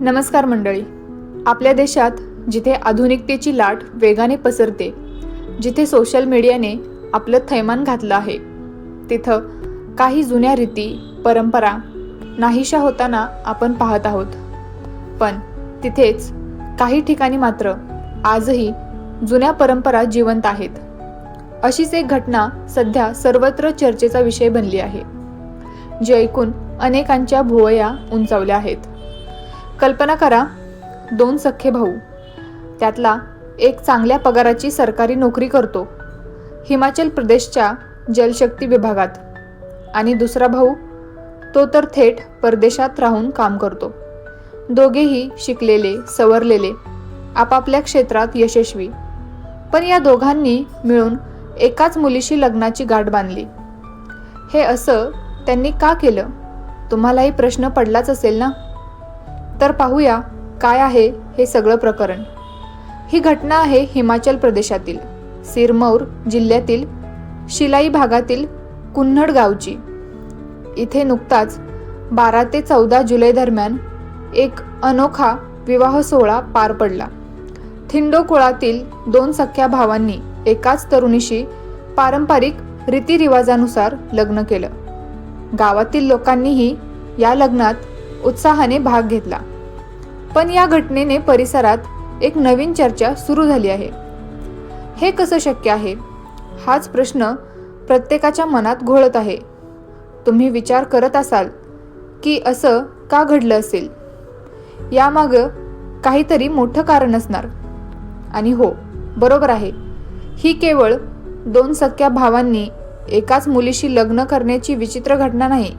नमस्कार मंडळी. आपल्या देशात जिथे आधुनिकतेची लाट वेगाने पसरते जिथे सोशल मीडियाने आपलं थैमान घातलं आहे तिथं काही जुन्या रीती परंपरा नाहीशा होताना आपण पाहत आहोत. पण तिथेच काही ठिकाणी मात्र आजही जुन्या परंपरा जिवंत आहेत. अशीच एक घटना सध्या सर्वत्र चर्चेचा विषय बनली आहे जी ऐकून अनेकांच्या भुवया उंचावल्या आहेत. कल्पना करा दोन सख्खे भाऊ. त्यातला एक चांगल्या पगाराची सरकारी नोकरी करतो हिमाचल प्रदेशच्या जलशक्ती विभागात. आणि दुसरा भाऊ तो तर थेट परदेशात राहून काम करतो. दोघेही शिकलेले सवरलेले आपापल्या क्षेत्रात यशस्वी. पण या दोघांनी मिळून एकाच मुलीशी लग्नाची गाठ बांधली. हे असं त्यांनी का केलं? तुम्हालाही प्रश्न पडलाच असेल ना? तर पाहूया काय आहे हे सगळं प्रकरण. ही घटना आहे हिमाचल प्रदेशातील सिरमौर जिल्ह्यातील शिलाई भागातील कुन्हड गावची. इथे नुकताच बारा ते चौदा जुलै दरम्यान एक अनोखा विवाह सोहळा पार पडला. थिंडो कुळातील दोन सख्या भावांनी एकाच तरुणीशी पारंपरिक रीतिरिवाजानुसार लग्न केलं. गावातील लोकांनीही या लग्नात उत्साहाने भाग घेतला. पण या घटनेने परिसरात एक नवीन चर्चा सुरू झाली आहे. हे कसं शक्य आहे? हाच प्रश्न प्रत्येकाच्या मनात घोळत आहे. तुम्ही विचार करत असाल की असं का घडलं असेल? यामागं काहीतरी मोठं कारण असणार. आणि हो बरोबर आहे. ही केवळ दोन सख्या भावांनी एकाच मुलीशी लग्न करण्याची विचित्र घटना नाही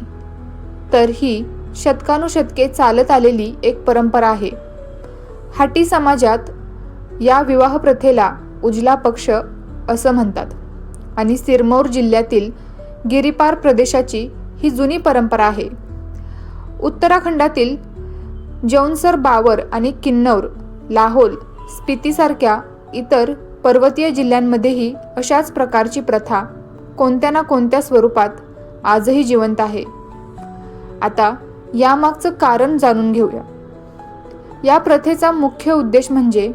तर ही शतकानुशतके चालत आलेली एक परंपरा आहे. हाटी समाजात या विवाह प्रथेला उजला पक्ष असं म्हणतात आणि सिरमौर जिल्ह्यातील गिरिपार प्रदेशाची ही जुनी परंपरा आहे. उत्तराखंडातील जौनसर बावर आणि किन्नौर लाहोल स्पितीसारख्या इतर पर्वतीय जिल्ह्यांमध्येही अशाच प्रकारची प्रथा कोणत्या ना कोणत्या स्वरूपात आजही जिवंत आहे. आता यामागचं कारण जाणून घेऊया. या प्रथेचा मुख्य उद्देश म्हणजे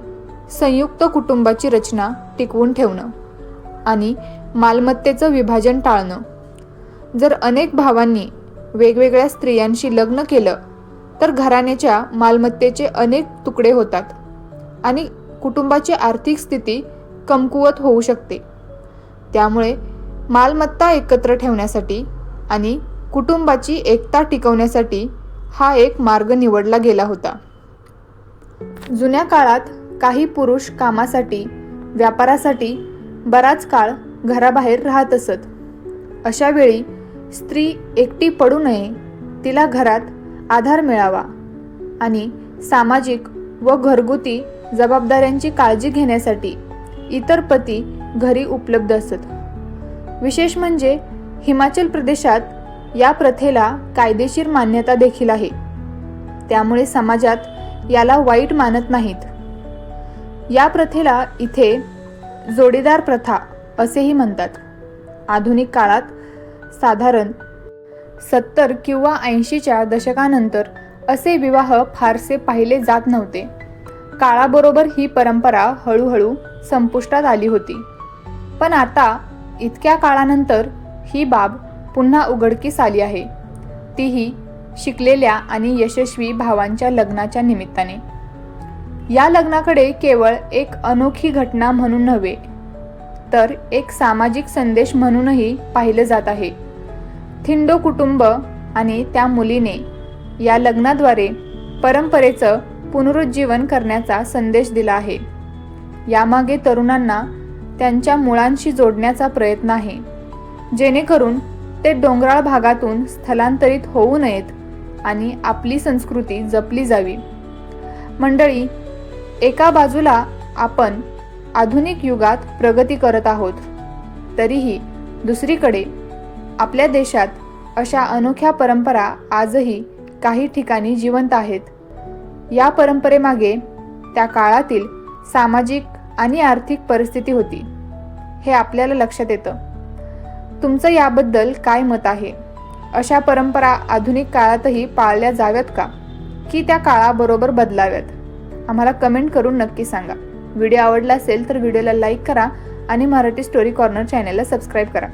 संयुक्त कुटुंबाची रचना टिकवून ठेवणं आणि मालमत्तेचं विभाजन टाळणं. जर अनेक भावांनी वेगवेगळ्या स्त्रियांशी लग्न केलं तर घराण्याच्या मालमत्तेचे अनेक तुकडे होतात आणि कुटुंबाची आर्थिक स्थिती कमकुवत होऊ शकते. त्यामुळे मालमत्ता एकत्र ठेवण्यासाठी आणि कुटुंबाची एकता टिकवण्यासाठी हा एक मार्ग निवडला गेला होता. जुन्या काळात काही पुरुष कामासाठी व्यापारासाठी बराच काळ घराबाहेर राहत असत. अशा वेळी स्त्री एकटी पडू नये तिला घरात आधार मिळावा आणि सामाजिक व घरगुती जबाबदाऱ्यांची काळजी घेण्यासाठी इतर पती घरी उपलब्ध असत. विशेष म्हणजे हिमाचल प्रदेशात या प्रथेला कायदेशीर मान्यता देखील आहे. त्यामुळे समाजात याला वाईट मानत नाहीत. या प्रथेला इथे जोडीदार प्रथा असेही म्हणतात. आधुनिक काळात साधारण सत्तर किंवा ऐंशीच्या दशकानंतर असे विवाह फारसे पाहिले जात नव्हते. काळाबरोबर ही परंपरा हळूहळू संपुष्टात आली होती. पण आता इतक्या काळानंतर ही बाब पुन्हा उघडकीस आली आहे. तीही शिकलेल्या आणि यशस्वी भावांच्या लग्नाच्या निमित्ताने. या लग्नाकडे केवळ एक अनोखी घटना म्हणून नव्हे तर एक सामाजिक संदेश म्हणूनही पाहिलं जात आहे. थिंडो कुटुंब आणि त्या मुलीने या लग्नाद्वारे परंपरेचं पुनरुज्जीवन करण्याचा संदेश दिला आहे. यामागे तरुणांना त्यांच्या मुळांशी जोडण्याचा प्रयत्न आहे जेणेकरून ते डोंगराळ भागातून स्थलांतरित होऊ नयेत आणि आपली संस्कृती जपली जावी. मंडळी एका बाजूला आपण आधुनिक युगात प्रगती करत आहोत तरीही दुसरीकडे आपल्या देशात अशा अनोख्या परंपरा आजही काही ठिकाणी जिवंत आहेत. या परंपरेमागे त्या काळातील सामाजिक आणि आर्थिक परिस्थिती होती हे आपल्याला लक्षात येतं. तुमचं याबद्दल काय मत आहे? अशा परंपरा आधुनिक काळातही पाळल्या जाव्यात का? की त्या काळाबरोबर बदलाव्यात? आम्हाला कमेंट करून नक्की सांगा. व्हिडिओ आवडला असेल तर व्हिडिओला लाईक करा आणि मराठी स्टोरी कॉर्नर चॅनलला सबस्क्राईब करा.